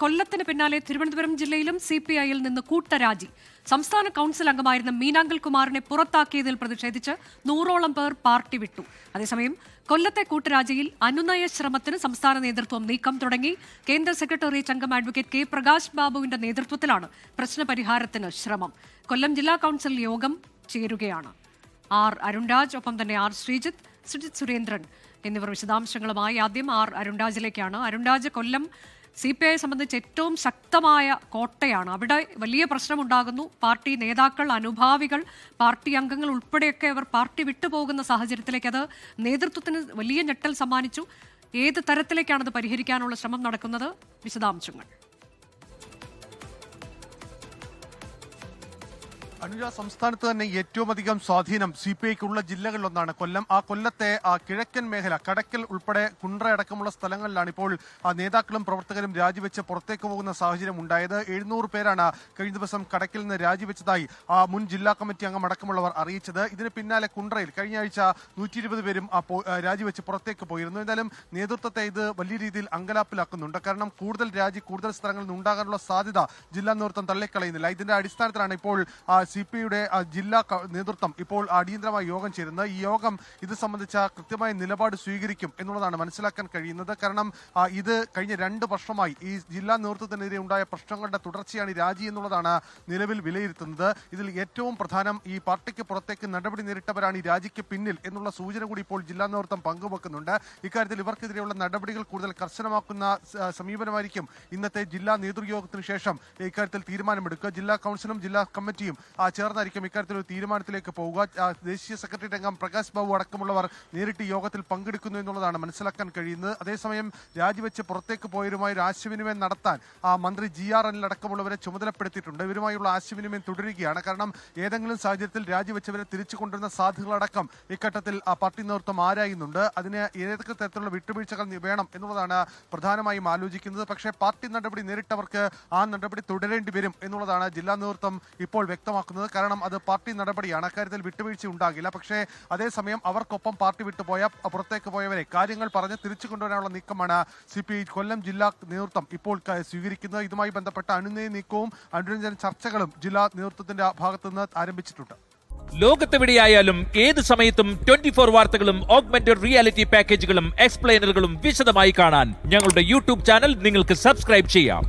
കൊല്ലത്തിന് പിന്നാലെ തിരുവനന്തപുരം ജില്ലയിലും സി പി ഐയിൽ നിന്ന് കൂട്ടരാജി. സംസ്ഥാന കൌൺസിൽ അംഗമായിരുന്ന മീനാങ്കൽ കുമാറിനെ പുറത്താക്കിയതിൽ പ്രതിഷേധിച്ച് നൂറോളം പേർ പാർട്ടി വിട്ടു. അതേസമയം കൊല്ലത്തെ കൂട്ടരാജിയിൽ അനുനയ ശ്രമത്തിന് സംസ്ഥാന നേതൃത്വം നീക്കം തുടങ്ങി. കേന്ദ്ര സെക്രട്ടേറിയറ്റ് അംഗം അഡ്വക്കേറ്റ് കെ. പ്രകാശ് ബാബുവിന്റെ നേതൃത്വത്തിലാണ് പ്രശ്നപരിഹാരത്തിന് ശ്രമം. കൊല്ലം ജില്ലാ കൌൺസിൽ യോഗം ചേരുകയാണ്. ആർ. അരുൺരാജ് ഒപ്പം തന്നെ ആർ. ശ്രീജിത്ത് സുജിത് സുരേന്ദ്രൻ എന്നിവർ വിശദാംശങ്ങളുമായി ആദ്യം R. അരുൺരാജിലേക്കാണ്. Arunraj Kollam C P I സംബന്ധിച്ച് ഏറ്റവും ശക്തമായ കോട്ടയാണ്. അവിടെ വലിയ പ്രശ്നമുണ്ടാകുന്നു. പാർട്ടി നേതാക്കൾ അനുഭാവികൾ പാർട്ടി അംഗങ്ങൾ ഉൾപ്പെടെയൊക്കെ അവർ പാർട്ടി വിട്ടുപോകുന്ന സാഹചര്യത്തിലേക്ക് അത് നേതൃത്വത്തിന് വലിയ ഞെട്ടൽ സമ്മാനിച്ചു. ഏത് തരത്തിലേക്കാണ് അത് പരിഹരിക്കാനുള്ള ശ്രമം നടക്കുന്നത്? വിശദാംശങ്ങൾ. അനുജ സംസ്ഥാനത്ത് തന്നെ ഏറ്റവും അധികം സ്വാധീനം സി പി ഐക്കുള്ള ജില്ലകളിലൊന്നാണ് കൊല്ലം. ആ കൊല്ലത്തെ ആ കിഴക്കൻ മേഖല കടക്കൽ ഉൾപ്പെടെ കുണ്ട്ര അടക്കമുള്ള സ്ഥലങ്ങളിലാണ് ഇപ്പോൾ നേതാക്കളും പ്രവർത്തകരും രാജിവെച്ച് പുറത്തേക്ക് പോകുന്ന സാഹചര്യം ഉണ്ടായത് എഴുന്നൂറ് പേരാണ് കഴിഞ്ഞ ദിവസം കടക്കിൽ നിന്ന് രാജിവെച്ചതായി ആ മുൻ ജില്ലാ കമ്മിറ്റി അംഗം അടക്കമുള്ളവർ അറിയിച്ചത്. ഇതിന് പിന്നാലെ കുണ്ട്രയിൽ കഴിഞ്ഞ ആഴ്ച നൂറ്റി ഇരുപത് പേരും രാജിവെച്ച് പുറത്തേക്ക് പോയിരുന്നു. എന്തായാലും നേതൃത്വത്തെ ഇത് വലിയ രീതിയിൽ അങ്കലാപ്പിലാക്കുന്നുണ്ട്. കാരണം കൂടുതൽ രാജി കൂടുതൽ സ്ഥലങ്ങളിൽ നിന്ന് ഉണ്ടാകാനുള്ള സാധ്യത ജില്ലാ നേതൃത്വം തള്ളിക്കളയുന്നില്ല. ഇതിന്റെ അടിസ്ഥാനത്തിലാണ് ഇപ്പോൾ സി പി ഐയുടെ ജില്ലാ നേതൃത്വം ഇപ്പോൾ അടിയന്തരമായി യോഗം ചേരുന്നത്. ഈ യോഗം ഇത് സംബന്ധിച്ച കൃത്യമായ നിലപാട് സ്വീകരിക്കും എന്നുള്ളതാണ് മനസ്സിലാക്കാൻ കഴിയുന്നത്. കാരണം ഇത് കഴിഞ്ഞ രണ്ട് വർഷമായി ഈ ജില്ലാ നേതൃത്വത്തിനെതിരെ ഉണ്ടായ പ്രശ്നങ്ങളുടെ തുടർച്ചയാണ് രാജി എന്നുള്ളതാണ് നിലവിൽ വിലയിരുത്തുന്നത്. ഇതിൽ ഏറ്റവും പ്രധാനം ഈ പാർട്ടിക്ക് പുറത്തേക്ക് നടപടി നേരിട്ടവരാണ് ഈ രാജിക്ക് പിന്നിൽ എന്നുള്ള സൂചന കൂടി ഇപ്പോൾ ജില്ലാ നേതൃത്വം പങ്കുവെക്കുന്നുണ്ട്. ഇക്കാര്യത്തിൽ ഇവർക്കെതിരെയുള്ള നടപടികൾ കൂടുതൽ കർശനമാക്കുന്ന സമീപനമായിരിക്കും ഇന്നത്തെ ജില്ലാ നേതൃയോഗത്തിന് ശേഷം ഇക്കാര്യത്തിൽ തീരുമാനമെടുക്കുക. ജില്ലാ കൗൺസിലും ജില്ലാ കമ്മിറ്റിയും ചേർന്നായിരിക്കും ഇക്കാര്യത്തിൽ ഒരു തീരുമാനത്തിലേക്ക് പോവുക. ദേശീയ സെക്രട്ടറി രംഗം പ്രകാശ് ബാബു അടക്കമുള്ളവർ നേരിട്ട് യോഗത്തിൽ പങ്കെടുക്കുന്നു എന്നുള്ളതാണ് മനസ്സിലാക്കാൻ കഴിയുന്നത്. അതേസമയം രാജിവെച്ച് പുറത്തേക്ക് പോയവരുമായി ഒരു ആശയവിനിമയം നടത്താൻ മന്ത്രി ജി ആർ അനിൽ അടക്കമുള്ളവരെ ചുമതലപ്പെടുത്തിയിട്ടുണ്ട്. ഇവരുമായുള്ള ആശയവിനിമയം തുടരുകയാണ്. കാരണം ഏതെങ്കിലും സാഹചര്യത്തിൽ രാജിവെച്ചവരെ തിരിച്ചു കൊണ്ടുവരുന്ന സാധ്യതകളടക്കം ആ പാർട്ടി നേതൃത്വം ആരായുന്നുണ്ട്? അതിന് ഏതൊക്കെ തരത്തിലുള്ള വിട്ടുവീഴ്ചകൾ വേണം എന്നുള്ളതാണ് പ്രധാനമായും ആലോചിക്കുന്നത്. പക്ഷേ പാർട്ടി നടപടി നേരിട്ടവർക്ക് ആ നടപടി തുടരേണ്ടി വരും എന്നുള്ളതാണ് ജില്ലാ നേതൃത്വം ഇപ്പോൾ വ്യക്തമാക്കുന്നത്. കാരണം അത് പാർട്ടി നടപടിയാണ്. അക്കാര്യത്തിൽ വിട്ടുവീഴ്ച ഉണ്ടാകില്ല. പക്ഷേ അതേസമയം അവർക്കൊപ്പം പാർട്ടി വിട്ടുപോയ പുറത്തേക്ക് പോയവരെ കാര്യങ്ങൾ പറഞ്ഞ് തിരിച്ചു കൊണ്ടുവരാനുള്ള നീക്കമാണ് സി പി ഐ കൊല്ലം ജില്ലാ നേതൃത്വം ഇപ്പോൾ സ്വീകരിക്കുന്നത്. ഇതുമായി ബന്ധപ്പെട്ട അനുനയ നീക്കവും അനുരഞ്ജന ചർച്ചകളും ജില്ലാ നേതൃത്വത്തിന്റെ ഭാഗത്തു നിന്ന് ആരംഭിച്ചിട്ടുണ്ട്. ലോകത്തെവിടെയായാലും ഏത് സമയത്തും ട്വന്റി ഫോർ വാർത്തകളും ഓഗ്മെന്റഡ് റിയാലിറ്റി പാക്കേജുകളും എക്സ്പ്ലെയിനറുകളും വിശദമായി കാണാൻ ഞങ്ങളുടെ യൂട്യൂബ് ചാനൽ നിങ്ങൾക്ക് സബ്സ്ക്രൈബ് ചെയ്യാം.